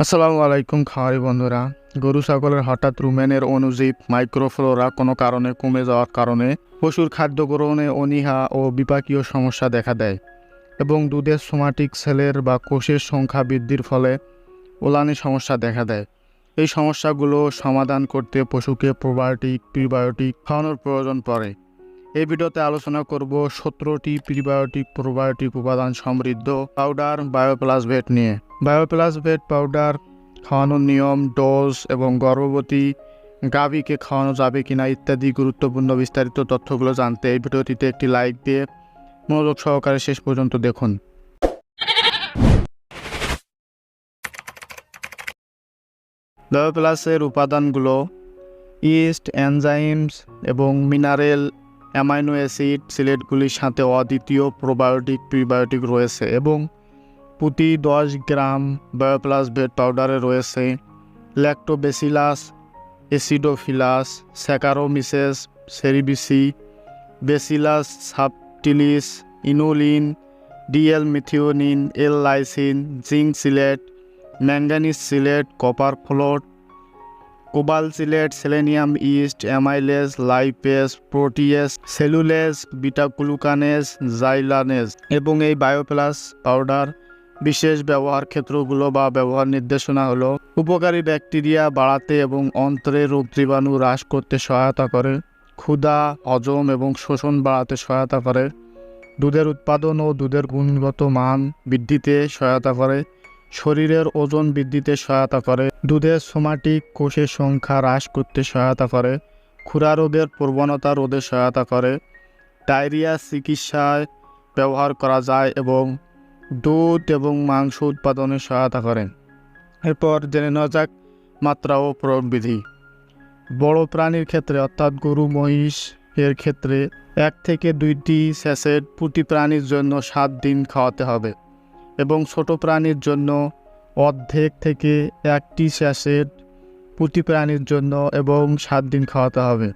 আসসালামু আলাইকুম খাওয়ারি বন্ধুরা। গরু ছাগলের হঠাৎ রুমেনের অনুজীব মাইক্রোফ্লোরা কোনো কারণে কমে যাওয়ার কারণে পশুর খাদ্য গ্রহণে অনীহা ও বিপাকীয় সমস্যা দেখা দেয় এবং দুধের সোমাটিক সেলের বা কোষের সংখ্যা বৃদ্ধির ফলে ওলানি সমস্যা দেখা দেয়। এই সমস্যাগুলো সমাধান করতে পশুকে প্রোবায়োটিক, প্রিবায়োটিক খাওয়ানোর প্রয়োজন পড়ে। এই ভিডিওতে আলোচনা করব সতেরোটি প্রিবায়োটিক প্রোবায়োটিক উপাদান সমৃদ্ধ পাউডার বায়োপ্লাস ভেট নিয়ে। বায়োপ্লাস ভেট পাউডার খাওয়ানোর নিয়ম ডোজ এবং গর্ভবতী গাভীকে খাওয়ানো যাবে কিনা ইত্যাদি গুরুত্বপূর্ণ বিস্তারিত তথ্যগুলো জানতে এই ভিডিওটিতে একটি লাইক দিয়ে মনোযোগ সহকারে শেষ পর্যন্ত দেখুন। বায়োপ্লাসের উপাদানগুলো ইস্ট এনজাইমস এবং মিনারেল অ্যামাইনো অ্যাসিড সিলেটগুলির সাথে অদ্বিতীয় প্রোবায়োটিক, প্রিবায়োটিক রয়েছে এবং প্রতি দশ গ্রাম বায়োপ্লাস ভেট পাউডারে রয়েছে lactobacillus acidophilus saccharomyces, cerevisiae, bacillus, subtilis, inulin DL methionine L lysine zinc sulphate, manganese sulphate, copper float cobalt sulphate, selenium yeast amylase lipase protease cellulase beta glucanase xylanase এবং এই বায়োপ্লাস powder বিশেষ ব্যবহার ক্ষেত্রগুলো বা ব্যবহার নির্দেশনা হলো উপকারী ব্যাকটেরিয়া বাড়াতে এবং অন্ত্রে রোগ জীবাণু হ্রাস করতে সহায়তা করে, ক্ষুধা, হজম এবং শোষণ বাড়াতে সহায়তা করে, দুধের উৎপাদন ও দুধের গুণগত মান বৃদ্ধিতে সহায়তা করে শরীরের ওজন বৃদ্ধিতে সহায়তা করে। দুধের সোমাটিক কোষের সংখ্যা হ্রাস করতে সহায়তা করে। খুরা রোগের প্রবণতা রোধে সহায়তা করে। ডায়রিয়া চিকিৎসায় ব্যবহার করা যায় এবং দুধ এবং মাংস উৎপাদনে সহায়তা করে। এরপর জেনে নেওয়া যাক মাত্রা ও প্রয়োগবিধি বড় প্রাণীর ক্ষেত্রে, অর্থাৎ গরু, মহিষ এর ক্ষেত্রে এক থেকে দুইটি স্যাসেট প্রতি প্রাণীর জন্য সাত দিন খাওয়াতে হবে। এবং ছোট প্রাণীর জন্য অর্ধেক থেকে একটি স্যাসেট প্রতি প্রাণীর জন্য এবং সাত দিন খাওয়াতে হবে।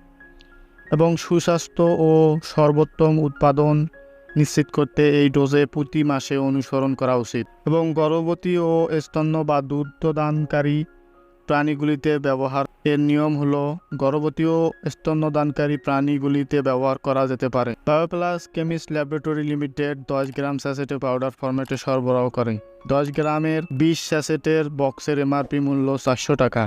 এবং সুস্বাস্থ্য ও সর্বোত্তম উৎপাদন নিশ্চিত করতে এই ডোজে প্রতি মাসে অনুসরণ করা উচিত। এবং গর্ভবতী ও স্তন্য বা দুগ্ধদানকারী প্রাণীগুলিতে ব্যবহার, এর নিয়ম হল গর্ভবতী ও স্তন্যদানকারী প্রাণীগুলিতে ব্যবহার করা যেতে পারে। বায়োপ্লাস কেমিস্ট ল্যাবরেটরি লিমিটেড দশ গ্রাম স্যাসেটে পাউডার ফরম্যাটে সরবরাহ করে। দশ গ্রামের বিশ স্যাসেটের বক্সের এমআরপি মূল্য চারশো টাকা।